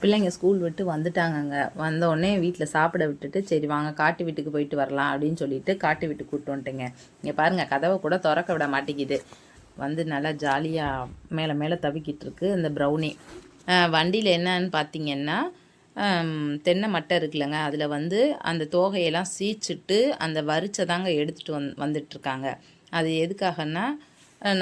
பிள்ளைங்க ஸ்கூல் விட்டு வந்துட்டாங்கங்க. வந்த உடனே வீட்டில் சாப்பிட விட்டுட்டு சரி வாங்க காட்டு வீட்டுக்கு போயிட்டு வரலாம் அப்படின்னு சொல்லிட்டு காட்டு வீட்டுக்கு கூப்பிட்டு வந்துட்டேங்க. இங்கே பாருங்கள் கதவை கூட திறக்க விட மாட்டேங்குது. வந்து நல்லா ஜாலியாக மேலே மேலே தவிக்கிட்டு இருக்கு இந்த ப்ரௌனி வண்டியில் என்னன்னு பார்த்தீங்கன்னா தென்னை மட்டை இருக்குல்லங்க. அதில் வந்து அந்த தோகையெல்லாம் சீச்சிட்டு அந்த வரிச்சை தாங்க எடுத்துகிட்டு வந் வந்துட்டுருக்காங்க அது எதுக்காகன்னா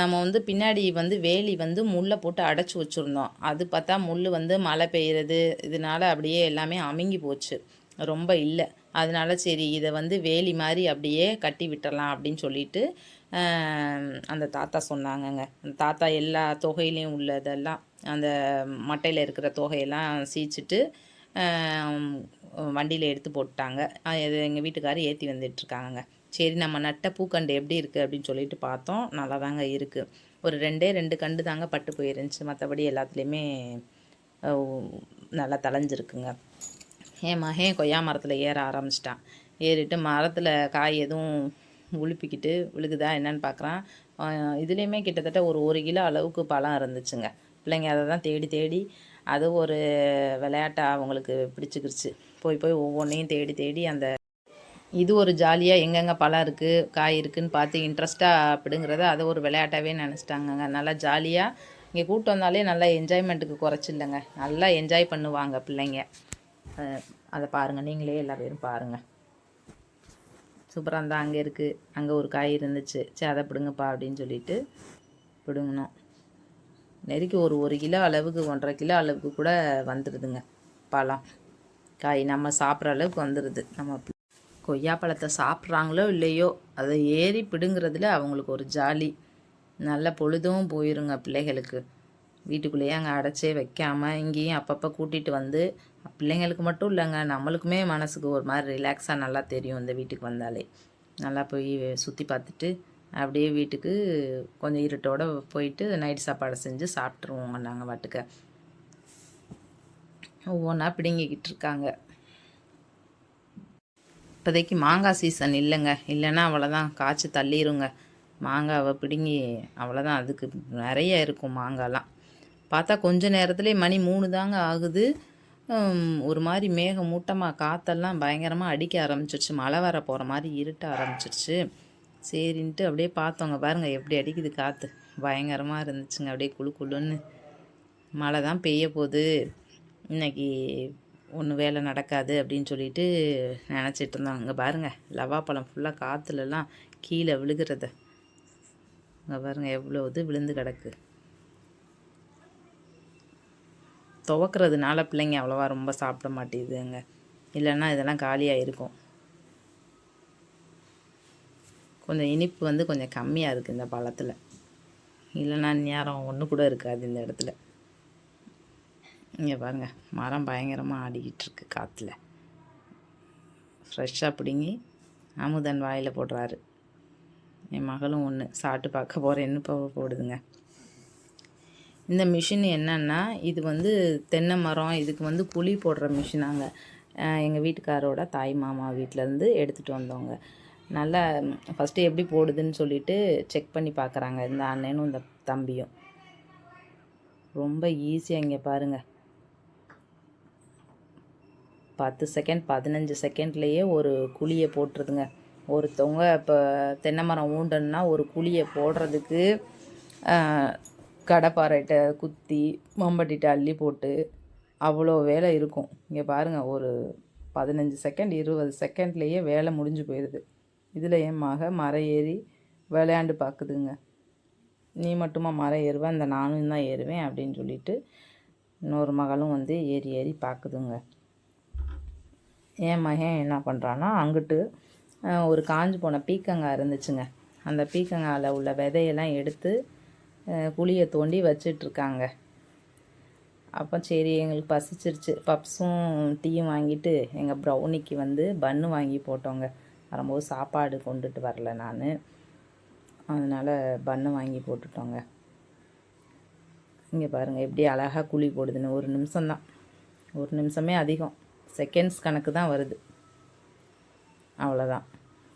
நம்ம வந்து பின்னாடி வந்து வேலி வந்து முள்ளை போட்டு அடைச்சி வச்சுருந்தோம். அது பார்த்தா முள் வந்து மழை பெய்யுறது இதனால அப்படியே எல்லாமே அமுங்கி போச்சு. ரொம்ப இல்லை. அதனால சரி இதை வந்து வேலி மாதிரி அப்படியே கட்டி விட்டுறலாம் அப்படின்னு சொல்லிட்டு அந்த தாத்தா சொன்னாங்கங்க. அந்த தாத்தா எல்லா தொகையிலையும் உள்ளதெல்லாம் அந்த மட்டையில் இருக்கிற தொகையெல்லாம் சீச்சிட்டு வண்டியில் எடுத்து போட்டாங்க. எங்கள் வீட்டுக்காரர் ஏற்றி வந்துட்டுருக்காங்க சரி நம்ம நட்ட பூக்கண்டு எப்படி இருக்குது அப்படின்னு சொல்லிட்டு பார்த்தோம். நல்லா தாங்க இருக்குது ஒரு ரெண்டே ரெண்டு கண்டு தாங்க பட்டு போயிருந்துச்சு. மற்றபடி எல்லாத்துலேயுமே நல்லா தளைஞ்சிருக்குங்க என் மகன் கொய்யா மரத்தில் ஏற ஆரம்பிச்சிட்டான்? ஏறிட்டு மரத்தில் காய் எதுவும் உளுப்பிக்கிட்டு விழுகுதா என்னன்னு பார்க்குறான் இதுலேயுமே கிட்டத்தட்ட ஒரு ஒரு கிலோ அளவுக்கு பழம் இருந்துச்சுங்க. பிள்ளைங்க அதை தான் தேடி தேடி அது ஒரு விளையாட்டாக அவங்களுக்கு பிடிச்சிக்கிருச்சு. போய் போய் ஒவ்வொன்றையும் தேடி தேடி அந்த இது ஒரு ஜாலியாக எங்கெங்கே பழம் இருக்குது காய் இருக்குதுன்னு பார்த்து இன்ட்ரெஸ்ட்டாக அப்படிங்கிறத அதை ஒரு விளையாட்டாகவே நினச்சிட்டாங்கங்க. நல்லா ஜாலியாக இங்கே கூட்டு வந்தாலே நல்லா என்ஜாய்மெண்ட்டுக்கு குறைச்சில்லைங்க நல்லா என்ஜாய் பண்ணுவாங்க பிள்ளைங்க. அதை பாருங்கள் நீங்களே எல்லா பேரும் பாருங்கள் சூப்பராக இருந்தால் அங்கே இருக்குது அங்கே ஒரு காய் இருந்துச்சு. சரி அதை பிடுங்கப்பா அப்படின்னு சொல்லிட்டு பிடுங்கணும் நெருக்கி ஒரு ஒரு கிலோ அளவுக்கு ஒன்றரை கிலோ அளவுக்கு கூட வந்துடுதுங்க பழம். காய் நம்ம சாப்பிட்ற அளவுக்கு வந்துடுது நம்ம கொய்யாப்பழத்தை கொய்யா பழத்தை சாப்பிட்றாங்களோ இல்லையோ அதை ஏறி பிடுங்கிறதுல அவங்களுக்கு ஒரு ஜாலி. நல்ல பொழுதும் போயிருங்க பிள்ளைகளுக்கு. வீட்டுக்குள்ளேயே அங்கே அடைச்சே வைக்காமல் இங்கேயும் அப்பப்போ கூட்டிகிட்டு வந்து பிள்ளைங்களுக்கு மட்டும் இல்லைங்க நம்மளுக்குமே மனசுக்கு ஒரு மாதிரி ரிலாக்ஸாக நல்லா தெரியும் இந்த வீட்டுக்கு வந்தாலே. நல்லா போய் சுற்றி பார்த்துட்டு அப்படியே வீட்டுக்கு கொஞ்சம் இருட்டோடு போயிட்டு நைட் சாப்பாடு செஞ்சு சாப்பிட்ருவோங்க நாங்கள் வாட்டுக்க ஒவ்வொன்றா பிடுங்கிக்கிட்டு இருக்காங்க. இப்போதைக்கு மாங்காய் சீசன் இல்லைங்க. இல்லைன்னா அவ்வளோதான் காய்ச்சி தள்ளிருங்க. மாங்காவை பிடுங்கி அவ்வளோதான் அதுக்கு நிறைய இருக்கும் மாங்காய்லாம். பார்த்தா கொஞ்ச நேரத்துலேயே மணி மூணு தாங்க ஆகுது. ஒரு மாதிரி மேக மூட்டமாக காற்றெல்லாம் பயங்கரமாக அடிக்க ஆரம்பிச்சிருச்சு. மழை வர போகிற மாதிரி இருட்ட ஆரம்பிச்சிருச்சு. சரின்ட்டு அப்படியே பார்த்தோங்க. பாருங்கள் எப்படி அடிக்குது காற்று பயங்கரமாக இருந்துச்சுங்க. அப்படியே குளு குளுன்னு. மழை தான் பெய்ய போகுது இன்றைக்கி ஒன்றும் வேலை நடக்காது அப்படின்னு சொல்லிட்டு நினச்சிட்டு இருந்தோம் அங்கே பாருங்கள் லவாப்பழம் ஃபுல்லாக காற்றுலலாம் கீழே விழுகிறத. அங்கே பாருங்கள் எவ்வளோ இது விழுந்து கிடக்கு. துவக்கிறதுனால பிள்ளைங்க அவ்வளோவா ரொம்ப சாப்பிட மாட்டேங்குதுங்க. இல்லைன்னா இதெல்லாம் காலியாக இருக்கும் கொஞ்சம் இனிப்பு வந்து கொஞ்சம் கம்மியாக இருக்குது இந்த பழத்தில். இல்லைன்னா நேரம் ஒன்று கூட இருக்காது இந்த இடத்துல. இங்கே பாருங்கள் மரம் பயங்கரமாக ஆடிக்கிட்டு இருக்கு காற்றுல ஃப்ரெஷ்ஷாக பிடுங்கி அமுதன் வாயில் போடுறாரு. என் மகளும் ஒன்று சாப்பிட்டு பார்க்க போகிறேன்னு போ போடுதுங்க. இந்த மிஷின் என்னன்னா இது வந்து தென்னை மரம் இதுக்கு வந்து புளி போடுற மிஷினாங்க எங்கள் வீட்டுக்காரோட தாய் மாமா வீட்டிலேருந்து எடுத்துகிட்டு வந்தவங்க. நல்லா ஃபஸ்ட்டு எப்படி போடுதுன்னு சொல்லிட்டு செக் பண்ணி பார்க்குறாங்க இந்த அண்ணனும் இந்த தம்பியும். ரொம்ப ஈஸியாக இங்கே பாருங்கள் பத்து செகண்ட் பதினஞ்சு செகண்ட்லேயே ஒரு குழியை போட்டுருதுங்க. ஒருத்தவங்க இப்போ தென்னை மரம் ஊண்டன்னா ஒரு குழியை போடுறதுக்கு கடப்பாறைட்ட குத்தி மம்பட்டிட்ட அள்ளி போட்டு அவ்வளோ வேலை இருக்கும். இங்கே பாருங்கள் ஒரு பதினஞ்சு செகண்ட் இருபது செகண்ட்லேயே வேலை முடிஞ்சு போயிடுது. இதில் என் மக மரம் ஏறி விளையாண்டு பார்க்குதுங்க நீ மட்டுமா மரம் ஏறுவ? இந்த நானும் தான் ஏறுவேன் அப்படின்னு சொல்லிட்டு இன்னொரு மகளும் வந்து ஏறி ஏறி பார்க்குதுங்க என் மகன் என்ன பண்ணுறான்னா அங்கிட்டு ஒரு காஞ்சு போன பீக்கங்காய் இருந்துச்சுங்க. அந்த பீக்கங்காயில் உள்ள விதையெல்லாம் எடுத்து குழியை தோண்டி வச்சிட்ருக்காங்க. அப்போ சரி எங்களுக்கு பசிச்சிருச்சு. பப்ஸும் டீயும் வாங்கிட்டு எங்கள் ப்ரௌனிக்கு வந்து பன்னு வாங்கி போட்டோங்க. வரும்போது சாப்பாடு கொண்டுட்டு வரல நான். அதனால் பன்னு வாங்கி போட்டுட்டோங்க. இங்கே பாருங்கள் எப்படி அழகாக குழி போடுதுன்னு. ஒரு நிமிஷம்தான். ஒரு நிமிஷமே அதிகம். செகண்ட்ஸ் கணக்கு தான் வருது. அவ்வளோதான்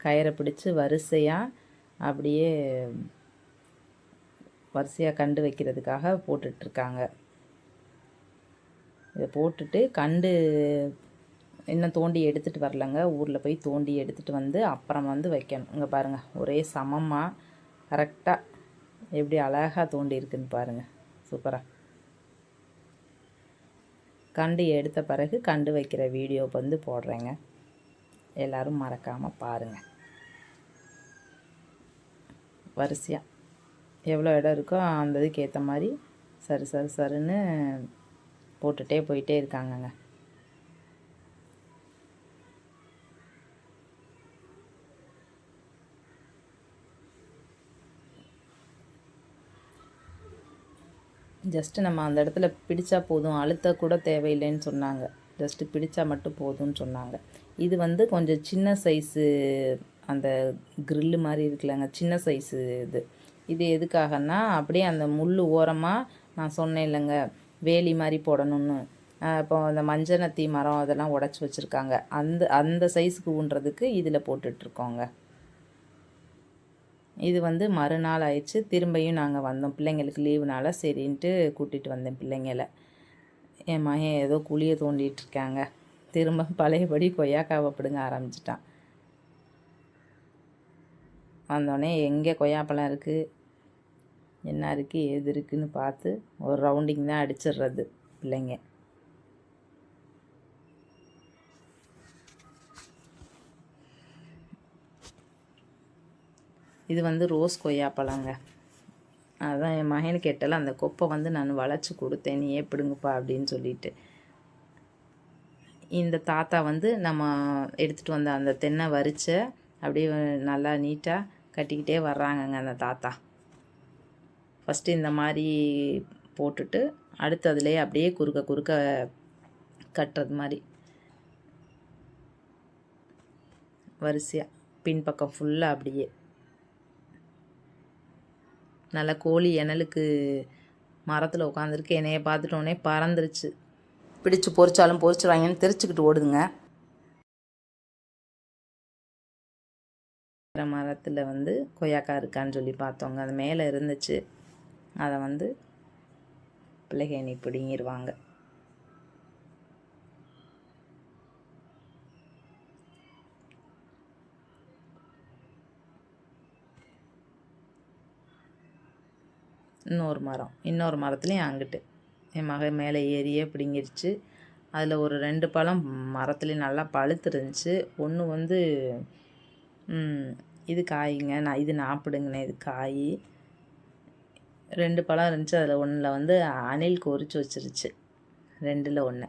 கயிறை பிடிச்சி வரிசையாக அப்படியே வரிசையாக கண்டு வைக்கிறதுக்காக போட்டுட்ருக்காங்க. இதை போட்டுட்டு கண்டு இன்னும் தோண்டி எடுத்துகிட்டு வரலங்க. ஊரில் போய் தோண்டி எடுத்துகிட்டு வந்து அப்புறம் வந்து வைக்கணும். இங்கே பாருங்கள் ஒரே சமமாக கரெக்டாக எப்படி அழகாக தோண்டி இருக்குன்னு பாருங்கள் சூப்பராக கண்டு எடுத்த பிறகு கண்டு வைக்கிற வீடியோ வந்து போடுறேங்க. எல்லோரும் மறக்காமல் பாருங்கள் வரிசையாக எவ்வளோ இடம் இருக்கோ அந்த இதுக்கு ஏற்ற மாதிரி சரி சரி சருன்னு போட்டுகிட்டே போயிட்டே இருக்காங்கங்க. ஜஸ்ட்டு நம்ம அந்த இடத்துல பிடிச்சா போதும். அழுத்த கூட தேவையில்லைன்னு சொன்னாங்க. ஜஸ்ட்டு பிடிச்சா மட்டும் போதும்னு சொன்னாங்க. இது வந்து கொஞ்சம் சின்ன சைஸு அந்த க்ரில்லு மாதிரி இருக்குல்லங்க. சின்ன சைஸு இது. இது எதுக்காகன்னா அப்படியே அந்த முள் ஓரமாக நான் சொன்னேன் இல்லைங்க. வேலி மாதிரி போடணும்னு. இப்போ அந்த மஞ்சனத்தி மரம் அதெல்லாம் உடச்சி வச்சுருக்காங்க. அந்த அந்த சைஸுக்கு ஊன்றதுக்கு இதில் போட்டுட்ருக்கோங்க இது வந்து மறுநாள் ஆயிடுச்சு. திரும்பியும் நாங்கள் வந்தோம். பிள்ளைங்களுக்கு லீவுனால சரின்ட்டு கூட்டிகிட்டு வந்தேன் பிள்ளைங்களை. என் மகன் ஏதோ குழியை தோண்டிகிட்ருக்காங்க திரும்ப பழையபடி கொய்யாக்காவை பிடுங்க ஆரம்பிச்சிட்டான். வந்தோடனே எங்கே கொய்யாப்பழம் இருக்குது என்ன இருக்குது ஏது இருக்குதுன்னு பார்த்து ஒரு ரவுண்டிங் தான் அடிச்சிடுறது பிள்ளைங்க. இது வந்து ரோஸ் கொய்யா பழங்க. அதான் என் மகனுக்கு கேட்டால அந்த கொப்பை வந்து நான் வளைச்சி கொடுத்தேன் நீ ஏப்பிடுங்கப்பா அப்படின்னு சொல்லிட்டு. இந்த தாத்தா வந்து நம்ம எடுத்துகிட்டு வந்த அந்த தென்னை வரிச்ச அப்படியே நல்லா நீட்டாக கட்டிக்கிட்டே வர்றாங்கங்க அந்த தாத்தா. ஃபஸ்ட்டு இந்த மாதிரி போட்டுட்டு அடுத்து அதுலேயே அப்படியே குறுக்க குறுக்க கட்டுறது மாதிரி. வரிசையாக பின்பக்கம் ஃபுல்லாக அப்படியே. நல்லா கோழி எனலுக்கு மரத்தில் உட்காந்துருக்கு என்னைய பார்த்துட்டோன்னே பறந்துருச்சு. பிடிச்சு பொறிச்சாலும் பொறிச்சிருவாங்கன்னு தெரிச்சுக்கிட்டு ஓடுதுங்க. மரத்தில் வந்து கொய்யாக்கா இருக்கான்னு சொல்லி பார்த்தோங்க. அது மேலே இருந்துச்சு. அதை வந்து பிள்ளைக நீ பிடுங்கிடுவாங்க இன்னொரு மரம் இன்னொரு மரத்துலேயும் அங்கிட்டு என் மகள் மேலே ஏறியே பிடுங்கிருச்சு. அதில் ஒரு ரெண்டு பழம் மரத்துலேயும் நல்லா பழுத்துருந்துச்சு. ஒன்று வந்து இது காய்ங்க நான் இது நான் பிடுங்கினேன் இது காய். ரெண்டு பழம் இருந்துச்சு. அதில் ஒன்றில் வந்து அணில் கொறிச்சு வச்சிருச்சு. ரெண்டில் ஒன்று